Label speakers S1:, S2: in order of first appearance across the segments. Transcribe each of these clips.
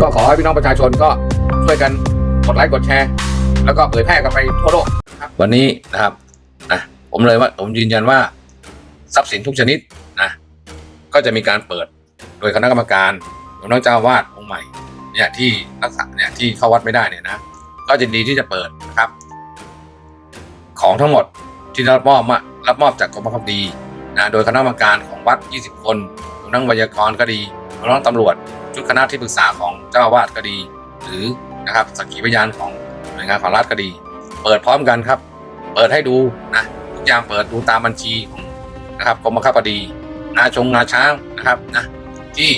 S1: ก็ขอให้พี่น้องประชาชนก็ช่วยกันกดไลค์กดแชร์ แล้วก็เผยแพร่กันไปทั่วโลกวันนี้นะครับนะผมเลยว่าผมยืนยันว่าทรัพย์สินทุกชนิดนะก็จะมีการเปิดโดยคณะกรรมการหลวงพ่อเจ้าวาดองค์ใหม่เนี่ยที่รักษาเนี่ยที่เข้าวัดไม่ได้เนี่ยนะก็ยินดีที่จะเปิดนะครับ ของทั้งหมดที่รับมอบมารับมอบจากกรมบังคับคดีนะโดยคณะกรรมการของวัด 20 คนรวมทั้งวยากรก็ดีรวมทั้งตำรวจชุดคณะที่ปรึกษาของ จ้าอาวาสก็ดี หรือนะครับสักขีพยานของหน่วยงานของรัฐก็ดี เปิดพร้อมกันครับ เปิดให้ดูนะทุกอย่างเปิดดูตามบัญชีของนะครับกรมบังคับคดีนาชงนาช้างนะครับนะที่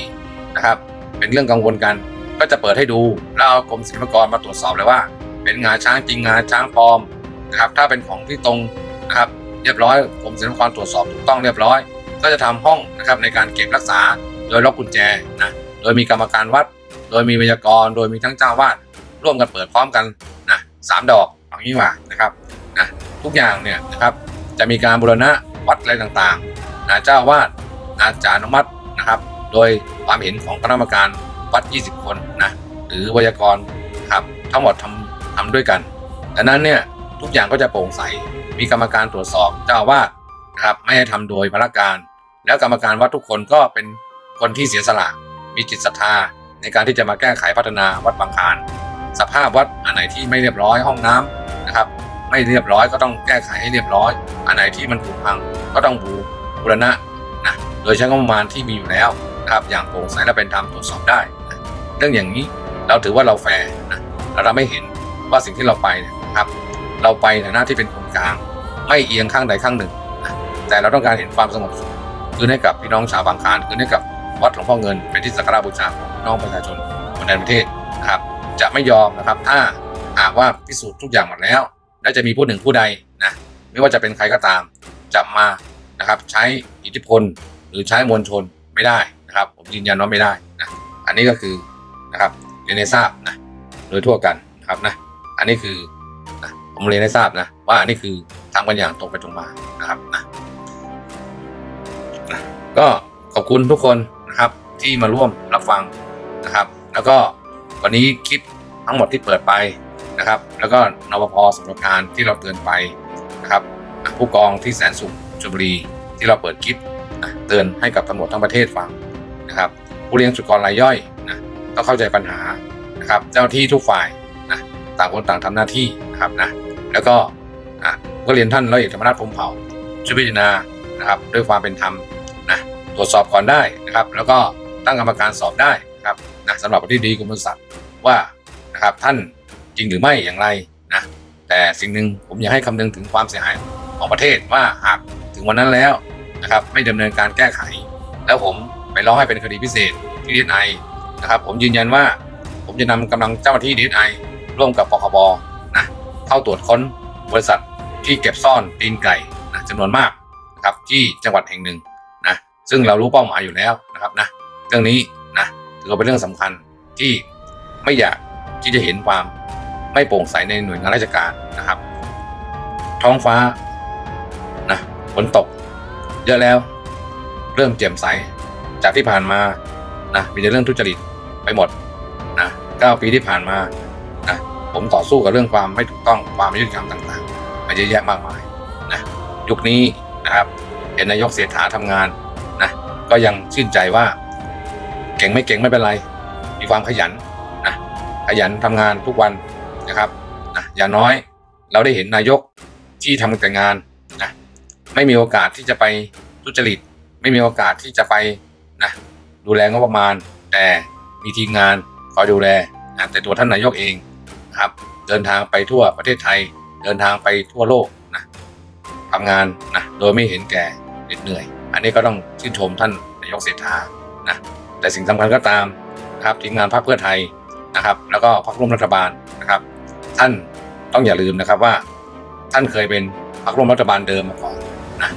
S1: นะครับเป็นเรื่องกังวลกัน ก็จะเปิดให้ดูแล้วเอากรมศิลปากรมาตรวจสอบเลยว่า เป็นงาช้างจริงงาช้างปลอมนะครับถ้าเป็นของที่ตรงนะครับเรียบร้อยกรมศิลปากรตรวจสอบถูกต้องเรียบร้อย ก็จะทำห้องนะครับในการเก็บรักษาโดยล็อกกุญแจนะโดยมีกรรมการวัด โดยมีวยากรโดยมีทั้งเจ้าวาดร่วมกันเปิดพร้อมกันนะสามดอกอย่างนี้ว่านะครับนะทุกอย่างเนี่ยนะครับจะมีการบูรณะวัดอะไรต่างๆนะเจ้าวาดนะจานุมัตินะครับ โดยความเห็นของคณะกรรมการวัด 20 คนนะหรือวยากรนะครับทั้งหมดทำทำด้วยกันดังนั้นเนี่ยทุกอย่างก็จะโปร่งใส มีกรรมการตรวจสอบเจ้าวาดนะครับไม่ให้ทำโดยพระการ แล้วกรรมการวัดทุกคนก็เป็นคนที่เสียสละ มีจิตศรัทธา ในการที่จะมาแก้ไขพัฒนาวัดบางคานสภาพวัดอันไหนที่ไม่เรียบร้อยห้องน้ำนะครับ ไม่เรียบร้อยก็ต้องแก้ไขให้เรียบร้อย อันไหนที่มันผุพังก็ต้องบูบูรณะนะโดยใช้งบประมาณที่มีอยู่แล้วนะครับอย่างโปร่งใสและเป็นธรรมตรวจสอบได้นะเรื่องอย่างนี้เราถือว่าเราแฟร์นะแล้วเราไม่เห็นว่าสิ่งที่เราไปนะครับ เราไปในหน้าที่เป็นคนกลาง ไม่เอียงข้างใดข้างหนึ่งนะแต่เราต้องการเห็นความสงบสุขคืนให้กับพี่น้องชาวบางคานคืนให้กับ วัดหลวงพ่อเงินเป็นที่สักการะบูชาของน้องประชาชนคนในประเทศนะครับจะไม่ยอมนะครับ ถ้าหากว่าพิสูจน์ทุกอย่างหมดแล้ว และจะมีผู้หนึ่งผู้ใดนะไม่ว่าจะเป็นใครก็ตามจะมานะครับใช้อิทธิพลหรือใช้มวลชนไม่ได้นะครับ ผมยืนยันว่าไม่ได้นะอันนี้ก็คือนะครับเรียนให้ทราบนะโดยทั่วกันนะครับนะอันนี้คือนะผมเรียนให้ทราบนะว่าอันนี้คือทำกันอย่างตรงไปตรงมานะครับนะนะก็ขอบคุณทุกคน ที่มาร่วมรับฟังนะครับ แล้วก็วันนี้คลิปทั้งหมดที่เปิดไปนะครับ แล้วก็นวพสำนักงานที่เราเตือนไปนะครับผู้กองที่แสนสุขชลบุรีที่เราเปิดคลิปเตือนให้กับตำรวจทั้งประเทศฟังนะครับผู้เลี้ยงสุกรรายย่อยนะต้องเข้าใจปัญหานะครับ เจ้าที่ทุกฝ่ายนะต่างคนต่างทำหน้าที่นะครับนะแล้วก็อะก็เรียนท่านร้อยเอกธรรมนัฐพรมเผ่าช่วยพิจารณานะครับ ด้วยความเป็นธรรมนะตรวจสอบก่อนได้นะครับ แล้วก็ ตั้งกรรมการสอบได้นะครับนะสำหรับที่ดีกรมบริษัทว่านะครับท่านจริงหรือไม่อย่างไรนะแต่สิ่งหนึ่งผมอยากให้คำนึงถึงความเสียหายของประเทศว่าหากถึงวันนั้นแล้วนะครับไม่ดำเนินการแก้ไข แล้วผมไปร้องให้เป็นคดีพิเศษที่ดีไอนะครับผมยืนยันว่าผมจะนำกำลังเจ้าหน้าที่ดีไอร่วมกับปคบนะเข้าตรวจค้นบริษัทที่เก็บซ่อนตีนไก่นะจำนวนมากนะครับที่จังหวัดแห่งหนึ่งนะซึ่งเรารู้เป้าหมายอยู่แล้วนะครับนะ เรื่องนี้นะถือว่าเป็นเรื่องสำคัญที่ไม่อยากที่จะเห็นความไม่โปร่งใสในหน่วยงานราชการนะครับ ท้องฟ้านะฝนตก เยอะแล้ว เริ่มแจ่มใสจากที่ผ่านมานะมีแต่เรื่องทุจริตไปหมดนะเก้าปีที่ผ่านมานะผมต่อสู้กับเรื่องความไม่ถูกต้องความไม่ยุติธรรมต่างๆมาเยอะแยะมากมายนะยุคนี้นะครับเห็นนายกเศรษฐาทำงานนะก็ยังชื่นใจว่า เก่งไม่เก่งไม่เป็นไร มีความขยันนะขยันทำงานทุกวันนะครับนะอย่างน้อยเราได้เห็นนายกที่ทำแต่งานนะไม่มีโอกาสที่จะไปทุจริต ไม่มีโอกาสที่จะไปนะดูแลงบประมาณ แต่มีทีมงานคอยดูแลนะแต่ตัวท่านนายกเองนะครับ เดินทางไปทั่วประเทศไทย เดินทางไปทั่วโลกนะทำงานนะโดยไม่เห็นแก่เหน็ดเหนื่อย อันนี้ก็ต้องชื่นชมท่านนายกเศรษฐานะ แต่สิ่งสำคัญก็ตามนะครับทีมงานพรรคเพื่อไทยนะครับ แล้วก็พรรคร่วมรัฐบาลนะครับ ท่านต้องอย่าลืมนะครับว่า ท่านเคยเป็นพรรคร่วมรัฐบาลเดิมมาก่อนนะ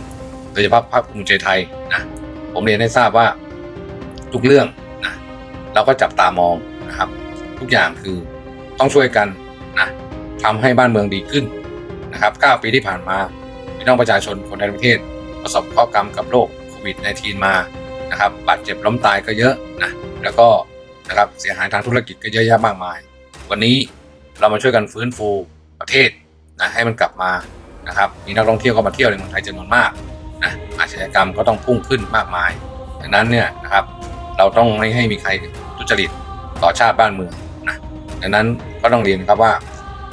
S1: โดยเฉพาะพรรคภูมิใจไทยนะผมเรียนให้ทราบว่าทุกเรื่องนะเราก็จับตามองนะครับ ทุกอย่างคือต้องช่วยกันนะทำให้บ้านเมืองดีขึ้นนะครับ9ปีที่ผ่านมาพี่น้องประชาชนคนในประเทศ ประสบเคราะห์กรรมกับโรคโควิด -19 มา นะครับบาดเจ็บล้มตายก็เยอะนะแล้วก็นะครับเสียหายทางธุรกิจก็เยอะแยะมากมาย วันนี้เรามาช่วยกันฟื้นฟูประเทศนะให้มันกลับมานะครับมีนักท่องเที่ยวก็มาเที่ยวในเมืองไทยจำนวนมากนะอาชญากรรมก็ต้องพุ่งขึ้นมากมายดังนั้นเนี่ยนะครับเราต้องไม่ให้มีใครทุจริตต่อชาติบ้านเมืองนะดังนั้นก็ต้องเรียนครับว่า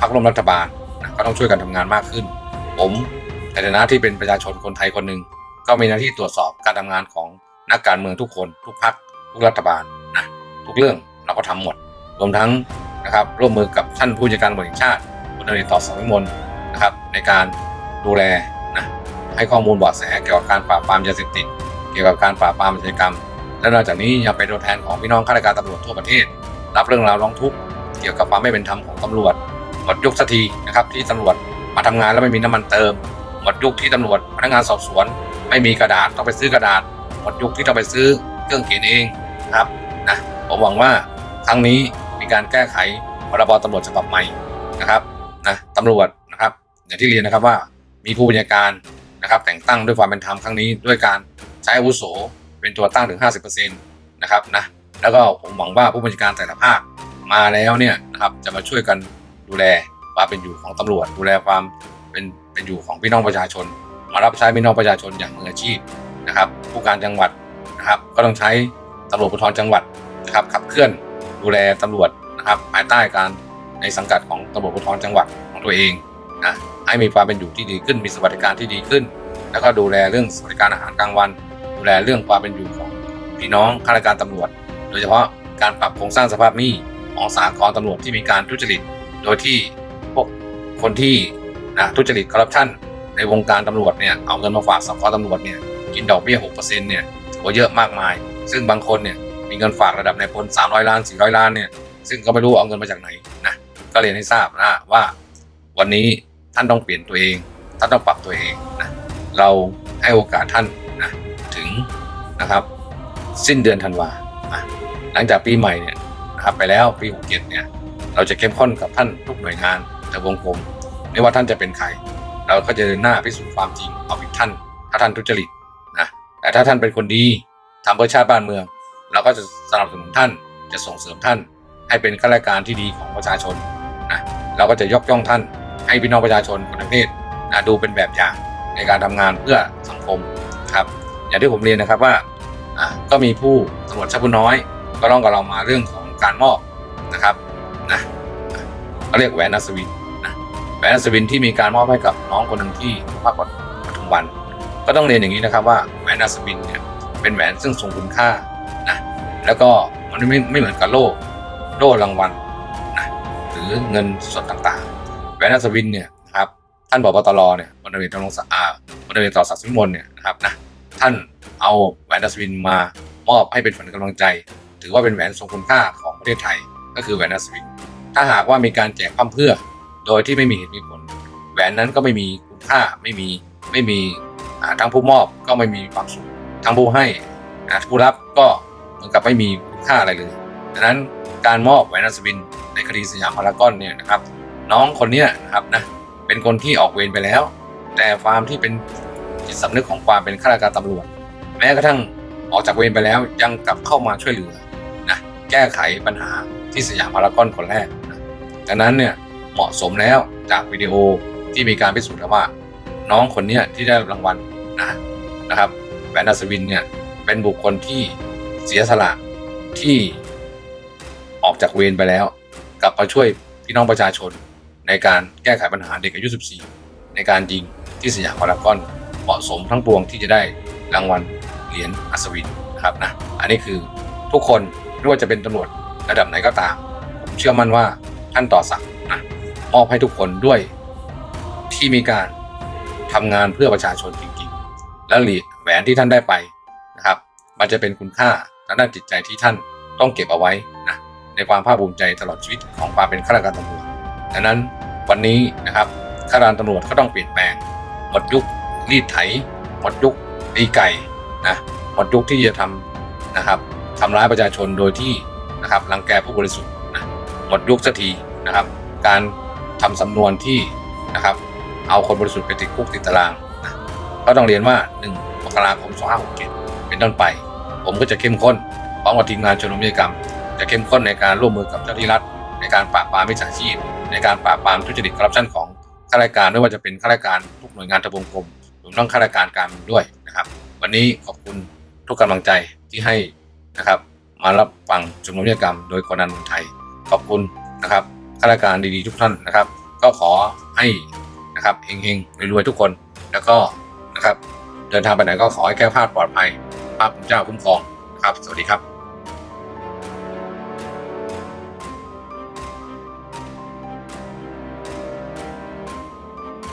S1: พรรคร่วมรัฐบาลนะก็ต้องช่วยกันทำงานมากขึ้น ผมในฐานะที่เป็นประชาชนคนไทยคนหนึ่งก็มีหน้าที่ตรวจสอบการทำงานของ นักการเมืองทุกคน ทุกพรรคทุกรัฐบาลนะทุกเรื่องเราก็ทำหมด รวมทั้งนะครับร่วมมือกับท่านผู้จัดการตำรวจแห่งชาติคุณนรินทร์ต่อสังวิมลนะครับ ในการดูแลนะให้ข้อมูลบาะแสเกี่ยวกับการปราบปรามยาเสพติดเกี่ยวกับการปราบปรามอาชญากรรม และนอกจากนี้ยังเป็นตัวแทนของพี่น้องข้าราชการตำรวจทั่วประเทศ รับเรื่องราวร้องทุกข์เกี่ยวกับความไม่เป็นธรรมของตำรวจหมดยุคสักทีนะครับที่ตำรวจมาทำงานแล้วไม่มีน้ำมันเติมหมดยุคที่ตำรวจพนักงานสอบสวน ไม่มีกระดาษต้องไปซื้อกระดาษ มดยุคที่ต้องไปซื้อเครื่องเขียนเองนะครับนะผมหวังว่าครั้งนี้มีการแก้ไขพรบตำรวจฉบับใหม่นะครับนะตำรวจนะครับ อย่างที่เรียนนะครับว่ามีผู้บัญชาการนะครับ แต่งตั้งด้วยความเป็นธรรมครั้งนี้ด้วยการใช้อาวุโสเป็นตัวตั้งถึง 50%นะครับนะแล้วก็ผมหวังว่าผู้บัญชาการแต่ละภาคมาแล้วเนี่ยนะครับจะมาช่วยกันดูแลความเป็นอยู่ของตำรวจ ดูแลความเป็นเป็นอยู่ของพี่น้องประชาชน มารับใช้พี่น้องประชาชนอย่างมืออาชีพ นะครับผู้การจังหวัดนะครับก็ต้องใช้ตำรวจภูธรจังหวัดนะครับขับเคลื่อนดูแลตำรวจนะครับภายใต้การในสังกัดของตำรวจภูธรจังหวัดของตัวเองนะให้มีความเป็นอยู่ที่ดีขึ้น มีสวัสดิการที่ดีขึ้น แล้วก็ดูแลเรื่องสวัสดิการอาหารกลางวัน ดูแลเรื่องความเป็นอยู่ของพี่น้องข้าราชการตำรวจ โดยเฉพาะการปรับโครงสร้างสภาพหนี้ของสากลตำรวจที่มีการทุจริต โดยที่พวกคนที่นะทุจริตคอร์รัปชันในวงการตำรวจเนี่ยเอาเงินมาฝากสากลตำรวจเนี่ย กินดอกเบี้ย6%เนี่ยถือว่าเยอะมากมาย ซึ่งบางคนเนี่ยมีเงินฝากระดับในายพล300 ล้าน 400 ล้านเนี่ยซึ่งก็ไม่รู้เอาเงินมาจากไหนนะก็เรียนให้ทราบนะว่า วันนี้ท่านต้องเปลี่ยนตัวเอง ท่านต้องปรับตัวเองนะเราให้โอกาสท่านนะถึงนะครับ สิ้นเดือนธันวาอะหลังจากปีใหม่เนี่ยนะครับไปแล้วปี67เนี่ยเราจะเข้มข้นกับท่านทุกหน่วยงานในวงกลมไม่ว่าท่านจะเป็นใคร เราก็จะเดินหน้าพิสูจน์ความจริงเอาผิดท่าน ถ้าท่านทุจริต แต่ถ้าท่านเป็นคนดีทำเพื่อชาติบ้านเมือง เราก็จะสนับสนุนท่านจะส่งเสริมท่าน ให้เป็นข้าราชการที่ดีของประชาชนนะเราก็จะยกย่องท่าน ให้พี่น้องประชาชนคนทั้งประเทศนะดูเป็นแบบอย่างในการทำงานเพื่อสังคมครับ อย่างที่ผมเรียนนะครับว่าก็มีผู้ตำรวจชั้นผู้น้อย ก็ร้องกับเรามาเรื่องของการมอบนะครับนะเขาเรียกแหวนอัศวินนะแหวนอัศวินที่มีการมอบให้กับน้องคนหนึ่งที่ภาคปทุมวัน ก็ต้องเรียนอย่างนี้นะครับว่าแหวนอัศวินเนี่ยเป็นแหวนซึ่งทรงคุณค่านะแล้วก็มันไม่ไม่เหมือนกับโล่โล่รางวัลนะหรือเงินสดต่างๆแหวนอัศวินเนี่ยนะครับท่านผบตรเนี่ยพลตำรวจตำรวจสะอาพลตำรวจต่อศักดิ์สิทธิ์มลเนี่ยนะครับนะท่านเอาแหวนอัศวินมามอบให้เป็นขวัญกำลังใจ ถือว่าเป็นแหวนทรงคุณค่าของประเทศไทยก็คือแหวนอัศวิน ถ้าหากว่ามีการแจกพั่มเพื่อ โดยที่ไม่มีเหตุมีผลแหวนนั้นก็ไม่มีคุณค่าไม่มีไม่มี ทั้งผู้มอบก็ไม่มีความสุขทั้งผู้ให้ผู้รับก็เหมือนกับไม่มีคุณค่าอะไรเลยดังนั้นการมอบแหวนอัศวินในคดีสยามพารากอนเนี่ยนะครับ น้องคนนี้นะครับนะเป็นคนที่ออกเวรไปแล้ว แต่ความที่เป็นจิตสำนึกของความเป็นข้าราชการตำรวจ แม้กระทั่งออกจากเวรไปแล้วยังกลับเข้ามาช่วยเหลือนะแก้ไขปัญหาที่สยามพารากอนคนแรกนะดังนั้นเนี่ยเหมาะสมแล้วจากวิดีโอที่มีการพิสูจน์แล้วว่า น้องคนเนี้ยที่ได้รางวัลนะนะครับแวนดัสวินเนี่ยเป็นบุคคลที่เสียสละที่ออกจากเวรไปแล้ว กลับมาช่วยพี่น้องประชาชน ในการแก้ไขปัญหาเด็กอายุ 14 ในการยิงที่สยามพารากอนเหมาะสมทั้งปวงที่จะได้รางวัลเหรียญอัศวินนะครับนะอันนี้คือทุกคนไม่ว่าจะเป็นตำรวจระดับไหนก็ตาม ผมเชื่อมั่นว่าท่านต่อสักดิ์นะมอบให้ทุกคนด้วยที่มีการ ทำงานเพื่อประชาชนจริงๆ แล้วเหรียญแหวนที่ท่านได้ไปนะครับ มันจะเป็นคุณค่าทางด้านจิตใจที่ท่านต้องเก็บเอาไว้นะในความภาคภูมิใจตลอดชีวิตของความเป็นข้าราชการตำรวจดังนั้นวันนี้นะครับข้าราชการตำรวจก็ต้องเปลี่ยนแปลงหมดยุครีดไถหมดยุคตีไก่นะหมดยุคที่จะทำนะครับทำร้ายประชาชนโดยที่นะครับรังแกผู้บริสุทธิ์นะหมดยุคสักทีนะครับ การทำสำนวนที่นะครับ เอาคนบริสุทธิ์ไปติดคุกติดตารางนะก็ต้องเรียนว่า 1 มกราคม 2567 เป็นต้นไป ผมก็จะเข้มข้นพร้อมกับทีมงานชมรมนิติกรรม จะเข้มข้นในการร่วมมือกับเจ้าหน้าที่รัฐ ในการปราบปรามมิจฉาชีพ ในการปราบปรามทุจริตคอร์รัปชันของข้าราชการไม่ว่าจะเป็นข้าราชการทุกหน่วยงานทบวงกรมรวมทั้งข้าราชการการด้วยนะครับ วันนี้ขอบคุณทุกกำลังใจที่ให้นะครับ มารับฟังชมนุมนิกรรม โดยกนันเมืองไทย ขอบคุณนะครับข้าราชการดีๆทุกท่านนะครับ ก็ขอให้ นะครับเฮงๆรวยๆทุกคนแล้วก็นะครับ เดินทางไปไหนก็ขอให้แก้วพลาดปลอดภัยพระคุณเจ้าคุ้มครองนะครับ สวัสดีครับ